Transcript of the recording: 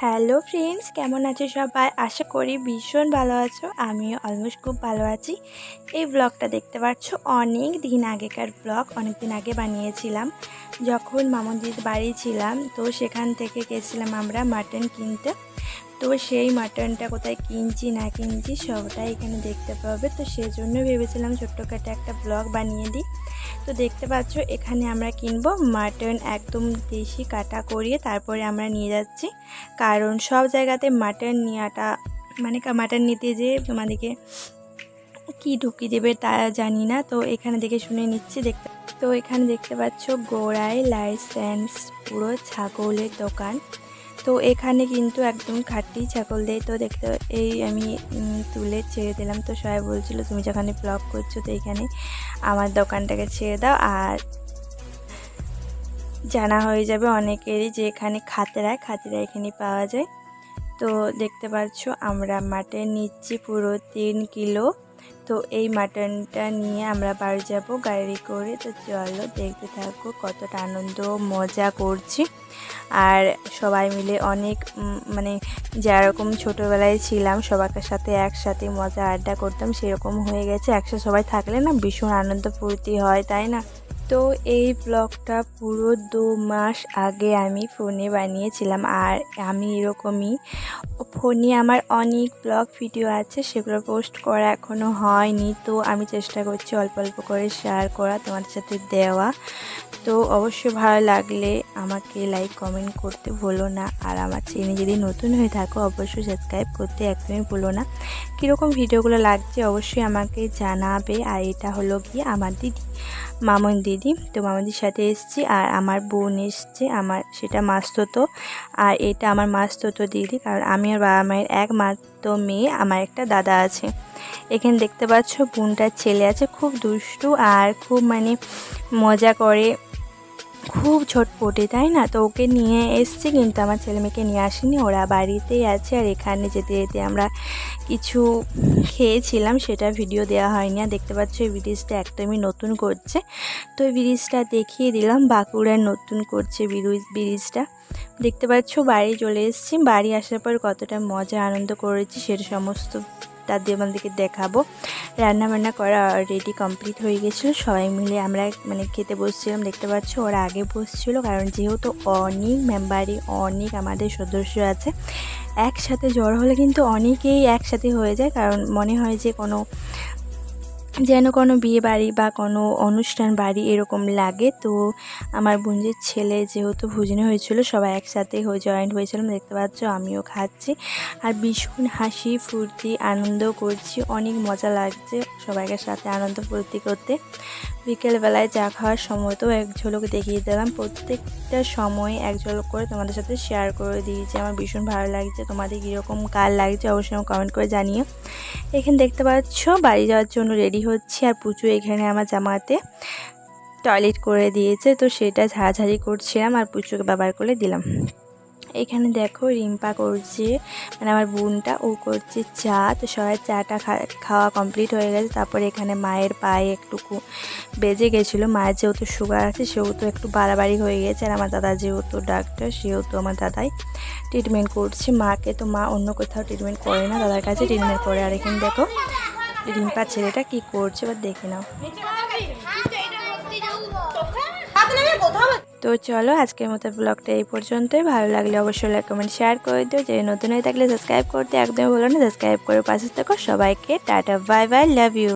Hello friends, কেমন আছো সবাই? আশা করি ভীষণ ভালো আছো। আমিও অলমোস্ট খুব ভালো আছি। এই ব্লগটা দেখতে পাচ্ছ, অনেক দিন আগেকার ব্লগ অনেক দিন আগে বানিয়েছিলাম। যখন মামুদির বাড়ি ছিলাম, তো সেখান থেকে গেছিলাম আমরা মাটন কিনতে। তো সেই মাটনটা কোথায় কিনছি, না কিনছি, সবটাই এখানে দেখতে পাবে। তো সেজন্য ভেবেছিলাম ছোট্টখাটো একটা ব্লগ বানিয়ে দিই। তো দেখতে পাচ্ছ, এখানে আমরা কিনবো মাটন একদম দেশি কাটা করিয়ে তারপরে আমরা নিয়ে যাচ্ছি। কারণ সব জায়গাতে মাটন নেওয়াটা মানে মাটন নিতে যে তোমাদেরকে কি ঢুকিয়ে দেবে তা জানি না। তো এখানে দেখে শুনে নিচ্ছি, দেখতে তো এখানে দেখতে পাচ্ছ গোড়ায় লাইসেন্স, পুরো ছাগলের দোকান। তো এখানে কিন্তু একদম খাঁটি ছাগল দেয়। তো দেখতে এই আমি তুলে ছেড়ে দিলাম। তো সবাই বলছিল, তুমি যেখানে ব্লগ করছ তো এখানে আমার দোকানটাকে ছেড়ে দাও। আর জানা হয়ে যাবে অনেকেরই যে এখানে খাতেরায় খাতেরা এখানে পাওয়া যায়। তো দেখতে পাচ্ছ, আমরা মাটন নিচ্ছি পুরো তিন কিলো। তো এই মাটনটা নিয়ে আমরা বাড়ি যাব গাড়ি করে। তো চলো দেখতে থাকো কতটা আনন্দ, মজা করছি। আর সবাই মিলে অনেক মানে যেরকম ছোটোবেলায় ছিলাম, সবার সাথে একসাথে মজা আড্ডা করতাম, সেরকম হয়ে গেছে। একসাথে সবাই থাকলে না ভীষণ আনন্দ ফুর্তি হয়, তাই না? তো এই ব্লগটা পুরো দু মাস আগে আমি ফোনে বানিয়েছিলাম আর আমি এরকমই ফোনে আমার অনেক ব্লগ ভিডিও আছে, সেগুলো পোস্ট করা এখনও হয়নি। তো আমি চেষ্টা করছি অল্প অল্প করে শেয়ার করা তোমার সাথে দেওয়া। তো অবশ্যই ভালো লাগলে আমাকে লাইক কমেন্ট করতে ভুলো না। আর আমার চ্যানেল যদি নতুন হয়ে থাকো, অবশ্যই সাবস্ক্রাইব করতে একদমই ভুলো না। কীরকম ভিডিওগুলো লাগছে অবশ্যই আমাকে জানাবে। আর এটা হলো কি আমার দিদি, মামন দিদি। তো মামদির সাথে এসছি আর আমার বোন এসছে, আমার সেটা মাস্ততো আর এটা আমার মাস্ততো দিদি, কারণ আমি আর বাবা মায়ের একমাত্র মেয়ে, আমার একটা দাদা আছে। এখানে দেখতে পাচ্ছ বোনটার ছেলে আছে, খুব দুষ্টু আর খুব মানে মজা করে খুব ছোটপটে, তাই না? তো ওকে নিয়ে এসছি, কিন্তু আমার ছেলে মেয়েকে নিয়ে আসিনি। ওরা বাড়িতেই আছে আর এখানে যেতে যেতে আমরা কিছু খেয়েছিলাম, সেটা ভিডিও দেওয়া হয়নি। আর দেখতে পাচ্ছ, এই ব্রিজটা একদমই নতুন করছে। তো এই ব্রিজটা দেখিয়ে দিলাম বাঁকুড়ার নতুন করছে ব্রিজটা দেখতে পাচ্ছ, বাড়ি চলে এসেছি। বাড়ি আসার পর কতটা মজা, আনন্দ করেছি, সেটা সমস্ত তার দিয়ে আমাদেরকে দেখাবো। রান্নাবান্না করা অলরেডি কমপ্লিট হয়ে গেছিল। সবাই মিলে আমরা মানে খেতে বসছিলাম, দেখতে পাচ্ছ ওরা আগে বসছিলো কারণ যেহেতু অনেক মেম্বারই অনেক আমাদের সদস্য আছে, একসাথে জ্বর হলে কিন্তু অনেকেই একসাথে হয়ে যায়। কারণ মনে হয় যে কোনো যেন কোনো বিয়ে বাড়ি বা কোনো অনুষ্ঠান বাড়ি এরকম লাগে। তো আমার বোনজির ছেলে যেহেতু ভুজনে হয়েছিল, সবাই একসাথে হয়ে জয়েন্ট হয়েছিলাম দেখতে পাচ্ছ আমিও খাচ্ছি। আর ভীষণ হাসি, ফুর্তি আনন্দ করছি, অনেক মজা লাগছে সবাইকে সাথে আনন্দ, ফুর্তি করতে। বিকেলবেলায় চা খাওয়ার সময় তো এক ঝলক দেখিয়ে দিলাম, প্রত্যেকটা সময় এক ঝলক করে তোমাদের সাথে শেয়ার করে দিয়েছি, আমার ভীষণ ভালো লাগছে, তোমাদের কীরকম কার লাগছে অবশ্যই কমেন্ট করে জানিও। এখানে দেখতে পাচ্ছ, বাড়ি যাওয়ার জন্য রেডি হচ্ছে আর পুচু এখানে আমার জামাতে টয়লেট করে দিয়েছে, তো সেটা ঝাড়াঝাড়ি করছিলাম আর পুচুকে ব্যবহার করে দিলাম। এখানে দেখো রিম্পা করছে মানে আমার বোনটা ও করছে চা তো সবাই চাটা খাওয়া কমপ্লিট হয়ে গেছে তারপরে এখানে মায়ের পায়ে একটুকু বেজে গেছিল মায়ের যেহেতু সুগার আছে সেহেতু একটু বাড়াবাড়ি হয়ে গেছে আর আমার দাদা যেহেতু ডাক্তার সেহেতু আমার দাদাই ট্রিটমেন্ট করছে মাকে তো মা অন্য কোথাও ট্রিটমেন্ট করে না দাদার কাছে ট্রিটমেন্ট করে আর এখানে দেখো রিম্পা ছেলেটা কি করছে বা দেখে নাও তো চলো আজকের মতো ব্লগটা এই পর্যন্তই। ভালো লাগলে অবশ্যই লাইক কমেন্ট শেয়ার করে দিও। যে নতুন হয়ে থাকলে সাবস্ক্রাইব করতে একদমই বলো না। সাবস্ক্রাইব করে পাশে থাকো। সবাইকে tata bye bye love you